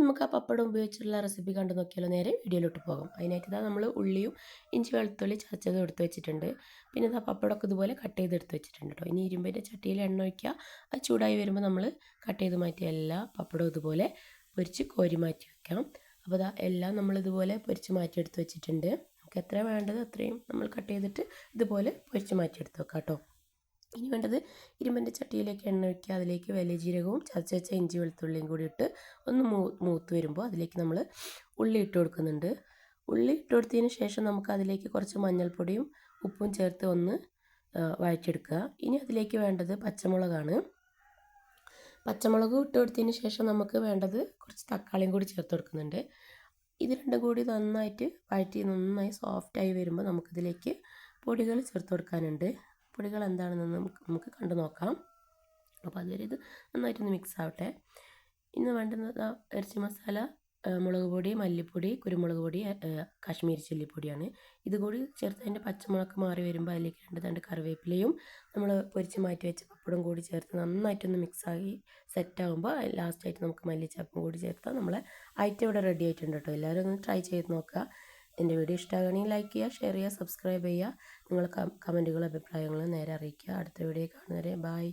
നമുക്ക് ആ പപ്പടം ഉപയോഗിച്ചുള്ള റെസിപ്പി കണ്ടു നോക്കിയാലോ? നേരെ വീഡിയോയിലോട്ട് പോകാം. അതിനായിട്ട് ഇതാ നമ്മൾ ഉള്ളിയും ഇഞ്ചി വെളുത്തുള്ളി ചതച്ചതും എടുത്ത് വെച്ചിട്ടുണ്ട്. പിന്നെ ഇതാ പപ്പടമൊക്കെ ഇതുപോലെ കട്ട് ചെയ്ത് എടുത്ത് വെച്ചിട്ടുണ്ട് കേട്ടോ ഇനി ഇരുമ്പിന്റെ ചട്ടിയിൽ എണ്ണ ഒഴിക്കുക. അത് ചൂടായി വരുമ്പോൾ നമ്മൾ കട്ട് ചെയ്ത് മാറ്റിയ എല്ലാ പപ്പടവും ഇതുപോലെ പൊരിച്ച് കോരി മാറ്റി വെക്കാം. അപ്പോൾ ഇതാ എല്ലാം നമ്മൾ ഇതുപോലെ പൊരിച്ച് മാറ്റിയെടുത്ത് വെച്ചിട്ടുണ്ട്. നമുക്ക് എത്ര വേണ്ടത് അത്രയും നമ്മൾ കട്ട് ചെയ്തിട്ട് ഇതുപോലെ പൊരിച്ച് മാറ്റിയെടുത്ത് വെക്കാം കേട്ടോ ഇനി വേണ്ടത് ഇരുമ്പിന്റെ ചട്ടിയിലേക്ക് എണ്ണ ഒഴിക്കുക. അതിലേക്ക് വലിയ ജീരകവും വെച്ച ഇഞ്ചി വെളുത്തുള്ളിയും കൂടി ഇട്ട് ഒന്ന് മൂ മൂത്ത് വരുമ്പോൾ അതിലേക്ക് നമ്മൾ ഉള്ളി ഇട്ട് കൊടുക്കുന്നുണ്ട്. ഉള്ളി ഇട്ട് കൊടുത്തതിന് ശേഷം നമുക്ക് അതിലേക്ക് കുറച്ച് മഞ്ഞൾപ്പൊടിയും ഉപ്പും ചേർത്ത് ഒന്ന് വഴറ്റിയെടുക്കുക. ഇനി അതിലേക്ക് വേണ്ടത് പച്ചമുളകാണ്. പച്ചമുളക് ഇട്ട് കൊടുത്തതിന് ശേഷം നമുക്ക് വേണ്ടത് കുറച്ച് തക്കാളിയും കൂടി ചേർത്ത് കൊടുക്കുന്നുണ്ട്. ഇത് രണ്ടും കൂടി നന്നായിട്ട് വഴറ്റി നന്നായി സോഫ്റ്റായി വരുമ്പോൾ നമുക്കിതിലേക്ക് പൊടികൾ ചേർത്ത് കൊടുക്കാനുണ്ട്. പൊടികൾ എന്താണെന്ന് നമുക്ക് നമുക്ക് കണ്ടു നോക്കാം. അപ്പോൾ അതുവരെ ഇത് നന്നായിട്ടൊന്ന് മിക്സ് ആവട്ടെ. ഇന്ന് വേണ്ടുന്നത് ഇറച്ചി മസാല മുളക് പൊടി മല്ലിപ്പൊടി കുരുമുളക് പൊടി കാശ്മീരി ചില്ലിപ്പൊടിയാണ് ഇതുകൂടി ചേർത്ത് അതിന്റെ പച്ചമുളക് മാറി വരുമ്പോൾ അതിലേക്ക് രണ്ട് കറിവേപ്പിലയും നമ്മൾ പൊരിച്ച് മാറ്റി വെച്ച പപ്പടം കൂടി ചേർത്ത് നന്നായിട്ടൊന്ന് മിക്സായി സെറ്റാകുമ്പോൾ ലാസ്റ്റായിട്ട് നമുക്ക് മല്ലിച്ചപ്പും കൂടി ചേർത്താൽ നമ്മളെ ഐറ്റം ഇവിടെ റെഡി ആയിട്ടുണ്ട് കേട്ടോ എല്ലാവരും ഒന്ന് ട്രൈ ചെയ്ത് നോക്കുക. എന്റെ വീഡിയോ ഇഷ്ടമാകണമെങ്കിൽ ലൈക്ക് ചെയ്യുക ഷെയർ ചെയ്യുക സബ്സ്ക്രൈബ് ചെയ്യുക. നിങ്ങൾ കമന്റുകളും അഭിപ്രായങ്ങളും നേരെ അറിയിക്കുക. അടുത്ത വീഡിയോ കാണുന്നവരെ ബായ്